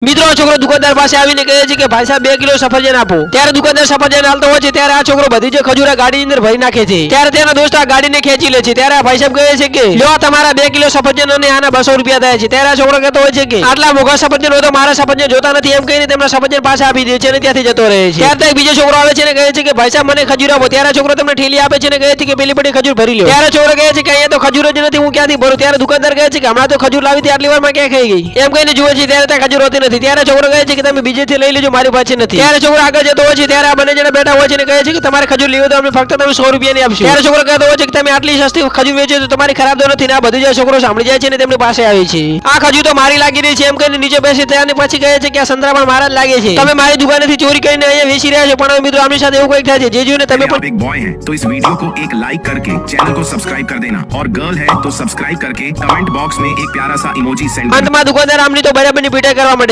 મિત્રો છોકરો દુકાનદાર પાસે આવીને કહે છે કે, ભાઈ સાહેબ, બે કિલો સફરજન આપો. ત્યારે દુકાનદાર સફરજન હાલતો હોય છે, ત્યારે આ છોકરો બધી જે ખજૂરા ગાડીની અંદર ભરી નાખે છે. ત્યારે તેના દોસ્ત આ ગાડીને ખેંચી લે છે. ત્યારે આ ભાઈ સાહેબ કહે છે કે જો તમારા બે કિલો સફરજન અને આના બસો રૂપિયા થાય છે. ત્યારે આ છોકરો કહેતો હોય છે કે, આટલા મોઘા સફરજન હોય તો મારા સફરજન જોતા નથી. એમ કહીને તેમના સફરજન પાસે આપી દે છે અને ત્યાંથી જતો રહે છે. ત્યારે ત્યાં એક બીજો છોકરો આવે છે અને કહે છે કે, ભાઈ સાહેબ, મને ખજૂર આપો. ત્યારે છોકરો તમને ઠેલી આપે છે અને કહે છે કે, પેલી પડી ખજૂર ભરી લો ત્યારે છોકરો કહે છે કે, અહીંયા તો ખજૂર જ નથી, હું ક્યાંથી ભરું? ત્યારે દુકાનદાર કહે છે કે, હમણાં તો ખજૂર લાવી આટલી વારમાં ક્યાં ખાઈ ગઈ? એમ કહીને જુએ છે, ત્યારે ત્યાં ખજૂર હોતી નથી ત્યારે છોકરો કહે છે કે તમે બીજેથી લઈ લેજો મારી પાસે નથી ત્યારે છોકરો આગળ જતો હોય છે ત્યારે આ બંને જણા બેઠા હોય છે અને કહે છે કે તમારે ખજૂર લેવું તો અમે ફક્ત તમે સો રૂપિયાની આપશો ત્યારે છોકરો કહેતો હોય છે કે તમે આટલી સસ્તી ખજૂર વેચો તો તમારી ખરાબ તો નથી ને આ બધું જે છોકરો સાંભળી જાય છે ને તેમની પાસે આવે છે આ ખજૂર તો મારી લાગી રહી છે એમ કહીને નીચે બેસી થયા અને પછી કહે છે કે આ સંતરા પણ મારા જ લાગે છે તમે મારી દુકાનેથી ચોરી કરીને અહીંયા વેચી રહ્યા છો પણ હવે મિત્રો આમની સાથે એવું કંઈક થાય છે જે જોઈને તમે अगर પણ आप एक बॉय हैं तो इस वीडियो को एक लाइक करके चैनल को सब्सक्राइब कर देना और गर्ल है तो सब्सक्राइब करके कमेंट बॉक्स में एक प्यारा सा इमोजी सेंड करना અંતમાં દુકાનદાર આમની તો બરાબરની પીટાઈ કરવા માંડે છે